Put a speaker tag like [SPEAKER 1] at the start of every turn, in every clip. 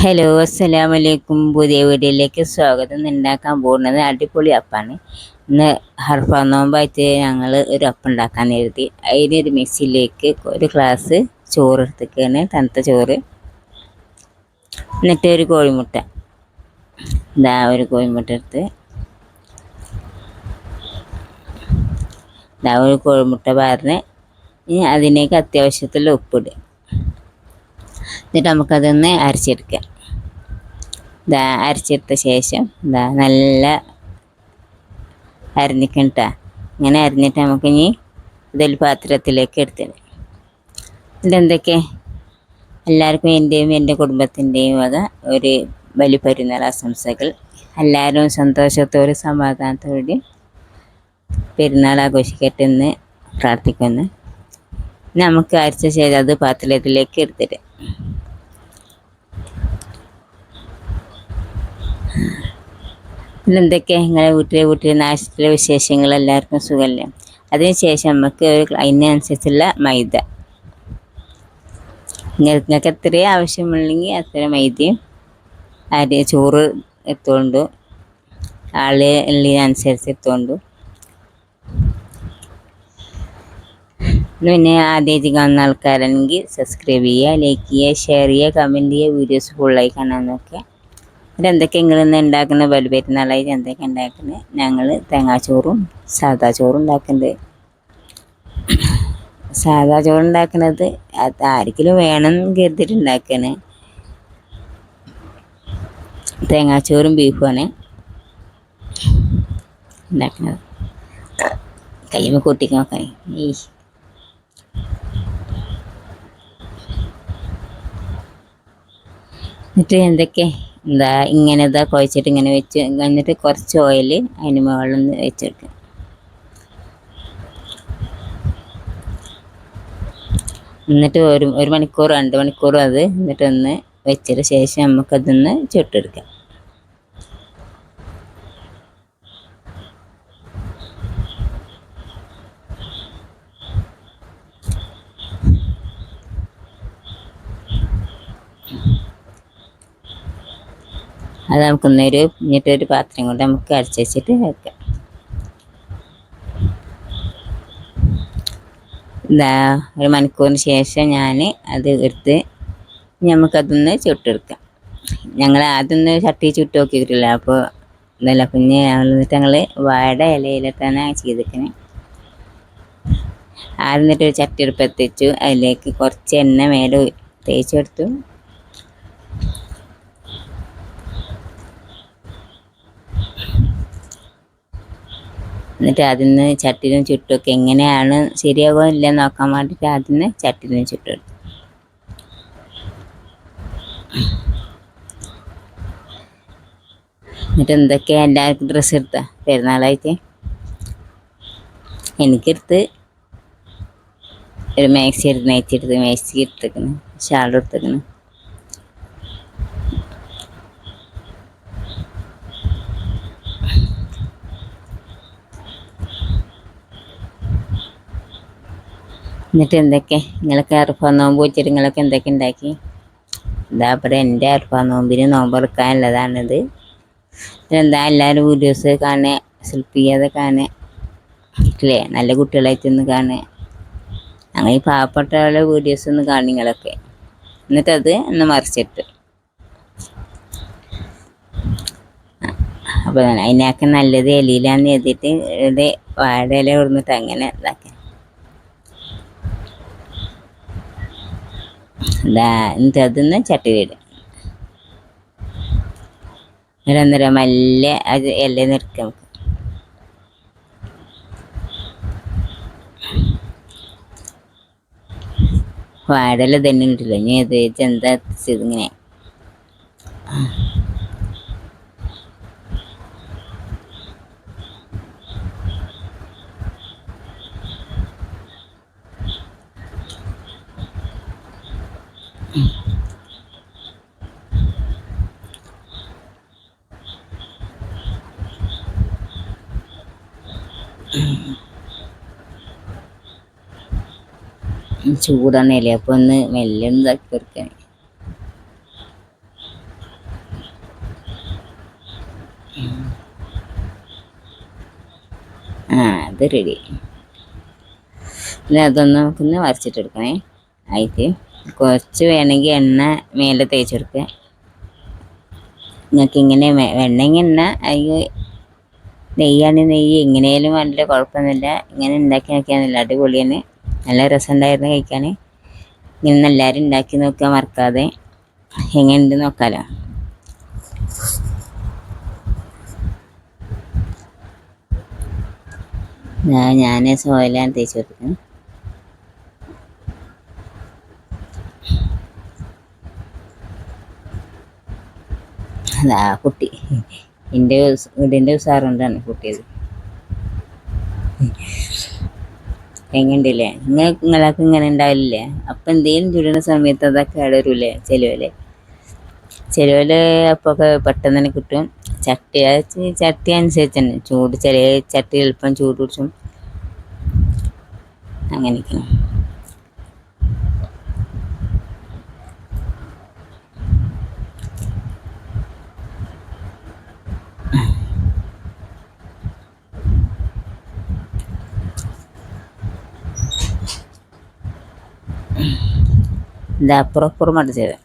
[SPEAKER 1] Hello അസ്സലാം വലൈക്കും പുതിയ വീഡിയോയിലേക്ക് സ്വാഗതം. ഉണ്ടാക്കാൻ പോകുന്നത് അടിപൊളി അപ്പാണ്. ഇന്ന് ഹർഫ നോമ്പായിട്ട് ഞങ്ങൾ ഒരു അപ്പം ഉണ്ടാക്കാൻ എഴുതി. അതിനൊരു മിക്സിയിലേക്ക് ഒരു ഗ്ലാസ് ചോറ് എടുത്തേക്കാണ് തണുത്ത ചോറ്. എന്നിട്ട് ഒരു കോഴിമുട്ട. ഇതാ ഒരു കോഴിമുട്ട എടുത്ത്. ഇതാ ഒരു കോഴിമുട്ട പറഞ്ഞ് ഇനി അതിനേക്ക് അത്യാവശ്യത്തിൽ ഉപ്പിടുക. എന്നിട്ട് നമുക്കതൊന്ന് അരച്ചെടുക്കാം. ഇതാ അരച്ചെടുത്ത ശേഷം ഇതാ നല്ല അരിഞ്ഞിക്കണ്ട ഇങ്ങനെ അരിഞ്ഞിട്ട് നമുക്കിനി ഇതൊരു പാത്രത്തിലേക്ക് എടുത്തിടാം. ഇതെന്തൊക്കെ? എല്ലാവർക്കും എന്റെയും എന്റെ കുടുംബത്തിന്റെയും വക ഒരു വലിയ പെരുന്നാൾ ആശംസകൾ. എല്ലാവരും സന്തോഷത്തോടെ സമാധാനത്തോടെ പെരുന്നാൾ ആഘോഷിക്കട്ടെ എന്ന് പ്രാർത്ഥിക്കുന്നു. നമുക്ക് അരച്ച ശേഷം അത് പാത്രത്തിലേക്ക് എടുത്തിട്ട് എന്തൊക്കെ നിങ്ങളെ വീട്ടിലെ വീട്ടിലെ നാശത്തിലെ വിശേഷങ്ങൾ എല്ലാവർക്കും സുഖമല്ലേ അതിനുശേഷം നമുക്ക് ഒരു അതിനനുസരിച്ചുള്ള മൈദ. നിങ്ങൾക്ക് എത്ര ആവശ്യമുണ്ടെങ്കിൽ അത്ര മൈദയും അരി ചോറ് എത്തുകൊണ്ടു ആൾ ഉള്ളതിനനുസരിച്ച് എത്തുകൊണ്ടു പിന്നെ ആദ്യമായിട്ട് കാണുന്ന ആൾക്കാരാണെങ്കിൽ സബ്സ്ക്രൈബ് ചെയ്യുക ലൈക്ക് ചെയ്യുക ഷെയർ ചെയ്യുക കമന്റ് ചെയ്യുക വീഡിയോസ് ഫുള്ളായി കാണാൻ നോക്കുക. എന്തൊക്കെ ഇന്ന് ഉണ്ടാക്കുന്ന ബലി എന്തൊക്കെ ഉണ്ടാക്കുന്നത് ഞങ്ങൾ തേങ്ങാച്ചോറും സാദാ ചോറും ഉണ്ടാക്കുന്നത് സാദാ ചോറ് ഉണ്ടാക്കുന്നത് അത് ആർക്കെങ്കിലും വേണം കരുതിയിട്ട് ഉണ്ടാക്കണേ തേങ്ങാച്ചോറും ബീഫുമാണ് ഉണ്ടാക്കുന്നത് കയ്യുമ്പോൾ കൂട്ടിക്കാൻ നോക്കാൻ ഈ എന്നിട്ട് എന്തൊക്കെ? എന്താ ഇങ്ങനെ ഇതാ കുഴച്ചിട്ട് ഇങ്ങനെ വെച്ച് എന്നിട്ട് കുറച്ച് ഓയിൽ അതിന് മുകളിൽ വെച്ചെടുക്കുക എന്നിട്ട് ഒരു ഒരു മണിക്കൂർ രണ്ട് മണിക്കൂർ അത് എന്നിട്ടൊന്ന് വെച്ചതിന് ശേഷം നമുക്കതൊന്ന് ചുട്ടെടുക്കാം. അത് നമുക്കൊന്നൊരു എന്നിട്ടൊരു പാത്രം കൊണ്ട് നമുക്ക് അരച്ച് വെച്ചിട്ട് വെക്കാം. എന്താ ഒരു മണിക്കൂറിന് ശേഷം ഞാൻ അത് എടുത്ത് നമുക്കതൊന്ന് ചുട്ടെടുക്കാം. ഞങ്ങൾ ആദ്യമൊന്ന് ചട്ടി ചുട്ട് നോക്കിയിട്ടില്ല അപ്പോൾ ഇതല്ല പിന്നെ എന്നിട്ട് ഞങ്ങൾ വാഴ ഇലയിലാണ് ചെയ്തിരിക്കുന്നത് ആദ്യം എന്നിട്ട് ഒരു ചട്ടി എടുപ്പെത്തിച്ചു അതിലേക്ക് കുറച്ച് എണ്ണ മേലെ തേച്ചെടുത്തു എന്നിട്ട് അതിന് ചട്ടിലും ചുട്ടൊക്കെ എങ്ങനെയാണ് ശരിയാകുമോ ഇല്ല നോക്കാൻ വേണ്ടിയിട്ട് അതിന് ചട്ടിനും ചുട്ടെടുത്തു എന്നിട്ട് എന്തൊക്കെയാ എല്ലാവർക്കും ഡ്രസ്സ് എടുത്ത? പെരുന്നാളായിട്ട് എനിക്കെടുത്ത് ഒരു മാക്സി എടുത്ത് നൈറ്റി എടുത്ത് മാക്സി എടുത്തേക്കുന്നു ഷാൾ എടുത്തേക്കുന്നു എന്നിട്ട് എന്തൊക്കെ? നിങ്ങളൊക്കെ അറുപ്പ നോമ്പ് വെച്ചിട്ട് നിങ്ങളൊക്കെ എന്തൊക്കെ ഉണ്ടാക്കി? ഇതാ ഇവിടെ എന്റെ അറുപ്പ നോമ്പിന് നോമ്പ് എടുക്കാനുള്ളതാണിത്. എന്താ എല്ലാവരും വീഡിയോസ് കാണുക സെൽഫ് ചെയ്യാതെ കാണുക അല്ലേ? നല്ല കുട്ടികളായിട്ടൊന്ന് കാണുക. അങ്ങനെ ഈ പാവപ്പെട്ട വീഡിയോസ് ഒന്ന് കാണും നിങ്ങളൊക്കെ. എന്നിട്ടത് ഒന്ന് മറിച്ചിട്ട്. അപ്പോൾ അതിനൊക്കെ നല്ലത് എലിയിലാന്ന് എഴുതിയിട്ട് ഇത് വാഴ ഇല കൊടുത്തിട്ട് അങ്ങനെ ഇതാക്കാം എന്നിട്ട് ചട്ടി ചട്ടിയിലിടും അന്നേരം മല്ല അത് എല്ലാം നിൽക്കാം നമുക്ക്. വാടല തന്നെ ഉണ്ടല്ലോ ഇനി അത് എന്താ ഇതിങ്ങനെ ചൂടാണല്ലേ? അപ്പൊ ഒന്ന് മെല്ലെ ഒന്ന് ഇതാക്കി കൊടുക്കാൻ ആ അത് റെഡി പിന്നെ അതൊന്ന് നമുക്കൊന്ന് വരച്ചിട്ടെടുക്കണേ ആയിട്ട് കുറച്ച് വേണമെങ്കിൽ എണ്ണ മേലെ തേച്ചെടുക്കുക നിങ്ങൾക്ക് ഇങ്ങനെ വെണ്ണെങ്കിൽ എണ്ണ അതിൽ നെയ്യാണെങ്കിൽ നെയ്യ്. എങ്ങനെയാലും വേണ്ട കുഴപ്പമൊന്നുമില്ല. ഇങ്ങനെ ഉണ്ടാക്കി നോക്കിയാൽ നല്ല അടിപൊളിയാണ്. നല്ല രസമുണ്ടായിരുന്നു കഴിക്കാൻ ഇങ്ങനെ എല്ലാവരും ഉണ്ടാക്കി നോക്കാൻ മറക്കാതെ എങ്ങനെയുണ്ട് നോക്കാലോ. ഞാൻ സോയിലാണ് തേച്ച് കൊടുക്കുന്നത് അതാ കുട്ടി. എന്റെ വീടിന്റെ ഉസാറുണ്ടാണ് കുട്ടിയത്. എങ്ങനെയുണ്ടല്ലേ? നിങ്ങൾ നിങ്ങളൊക്കെ ഇങ്ങനെ ഉണ്ടാവില്ലേ അപ്പം എന്തെങ്കിലും ചുടുന്ന സമയത്ത് അതൊക്കെ കേടരൂലേ ചിലവല്ലേ ചിലവൽ അപ്പോൾ പെട്ടെന്ന് തന്നെ കിട്ടും. ചട്ടി ചട്ടി അനുസരിച്ച് തന്നെ. ചൂട് ചില ചട്ടി എളുപ്പം ചൂട് പിടിച്ചും അങ്ങനെയൊക്കെയാണ്. ഇത് അപ്പുറം അപ്പുറമായിട്ട് ചെയ്തത്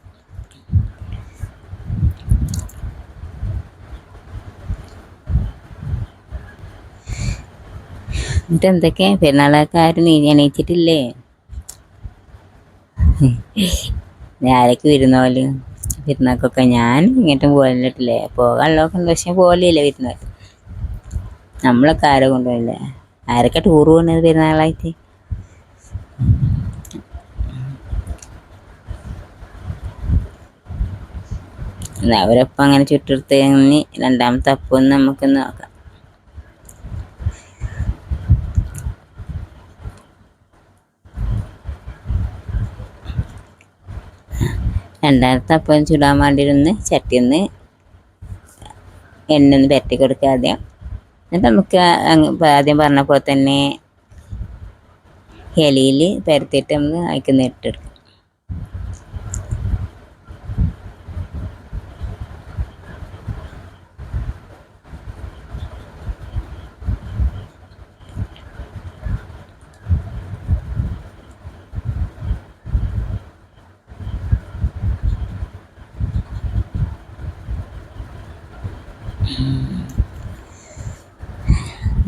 [SPEAKER 1] എന്നിട്ട് എന്തൊക്കെ? പെരുന്നാളൊക്കെ ആരും നീ എണീച്ചിട്ടില്ലേ? ആരൊക്കെ വരുന്നോൽ? പെരുന്നാൾക്കൊക്കെ ഞാൻ ഇങ്ങോട്ടും പോലിട്ടില്ലേ പോകാനുള്ളതൊക്കെ പക്ഷെ പോലെയല്ല വരുന്ന നമ്മളൊക്കെ ആരെ കൊണ്ടുപോയില്ലേ? ആരൊക്കെ ടൂർ പോകുന്നത് പെരുന്നാളായിട്ട്? അവരൊപ്പം അങ്ങനെ കഴിഞ്ഞ് രണ്ടാമത്തെ അപ്പം നമുക്ക് നോക്കാം. രണ്ടാമത്തെ അപ്പം ചുടാൻ വേണ്ടിയിരുന്ന് ചട്ടി ഒന്ന് എണ്ണ ഒന്ന് പരട്ടി കൊടുക്കുക ആദ്യം. എന്നിട്ട് നമുക്ക് ആദ്യം പറഞ്ഞ പോലെ തന്നെ ഇലയിൽ പരത്തിയിട്ട് നമുക്ക് അതിക്ക് ഇട്ടെടുക്കാം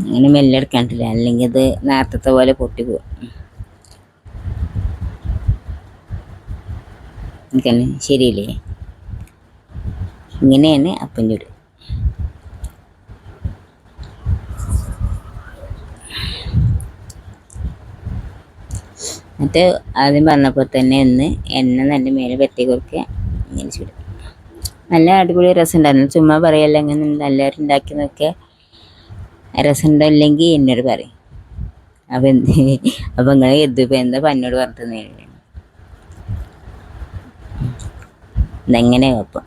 [SPEAKER 1] അങ്ങനെ മെല്ലെ എടുക്കാണ്ടില്ല അല്ലെങ്കിൽ അത് നേരത്തെ പോലെ പൊട്ടി പോകും എനിക്കന്നെ ശരിയില്ലേ? ഇങ്ങനെയാണ് അപ്പം ചുട് എന്നിട്ട് ആദ്യം പറഞ്ഞപ്പോൾ തന്നെ ഒന്ന് എണ്ണ നല്ല മേലെ വെട്ടി കൊടുക്കുക. ഇങ്ങനെ ചുടും നല്ല അടിപൊളി രസം ഉണ്ടായിരുന്നു ചുമ്മാ പറയല്ല എല്ലാവരും ഉണ്ടാക്കി നോക്കിയാൽ രസമുണ്ടോ ഇല്ലെങ്കിൽ എന്നോട് പറയും അപ്പം എന്ത് അപ്പം നിങ്ങൾ ഇതിപ്പോൾ എന്താ പന്നോട് പറഞ്ഞിട്ട് ഇതെങ്ങനെ അപ്പം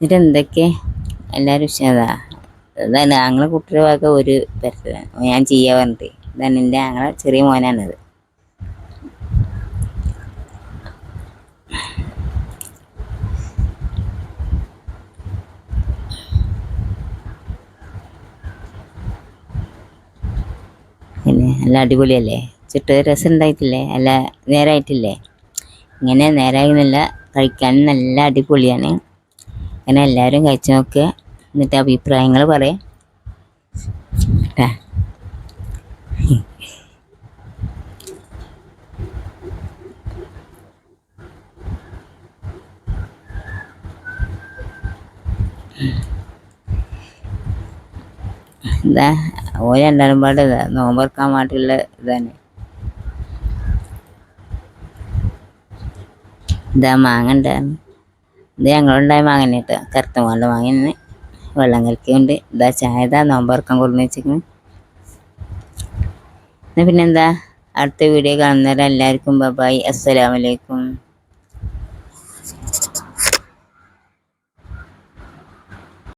[SPEAKER 1] എന്നിട്ട് എന്തൊക്കെ എല്ലാവരും ഉഷാറാ അതാണ് ഞങ്ങളെ കുട്ടിയുടെ ഒരു പരത്തിലാണ് ഞാൻ ചെയ്യാൻ പറഞ്ഞിട്ട് ഇതാണ് എന്റെ ഞങ്ങളെ ചെറിയ മോനാണത്. പിന്നെ നല്ല അടിപൊളിയല്ലേ? ചുട്ട് രസം ഉണ്ടായിട്ടില്ലേ? അല്ല നേരായിട്ടില്ലേ? ഇങ്ങനെ നേരായിരുന്നില്ല കഴിക്കാൻ നല്ല അടിപൊളിയാണ്. അങ്ങനെ എല്ലാവരും കഴിച്ചു നോക്കുക എന്നിട്ട് അഭിപ്രായങ്ങൾ പറയാം. എന്താ ഓ രണ്ടാലും പാട് നോമ്പറക്കാൻ വേണ്ടിയുള്ള ഇതാണ് ഇതാ മാങ്ങ ഉണ്ടായിരുന്നു ഇത് ഞങ്ങളുണ്ടായ മാങ്ങ കേട്ടോ കറുത്ത മാങ്ങ മാങ്ങ വെള്ളം കലക്കിയുണ്ട് ഇതാ ചായ ഇതാ നോമ്പറക്കാൻ കൊടുന്ന് വെച്ചിരിക്കുന്നു പിന്നെന്താ? അടുത്ത വീഡിയോ കാണുന്നവരെല്ലാവർക്കും ബബായി. അസ്സലാമലൈക്കും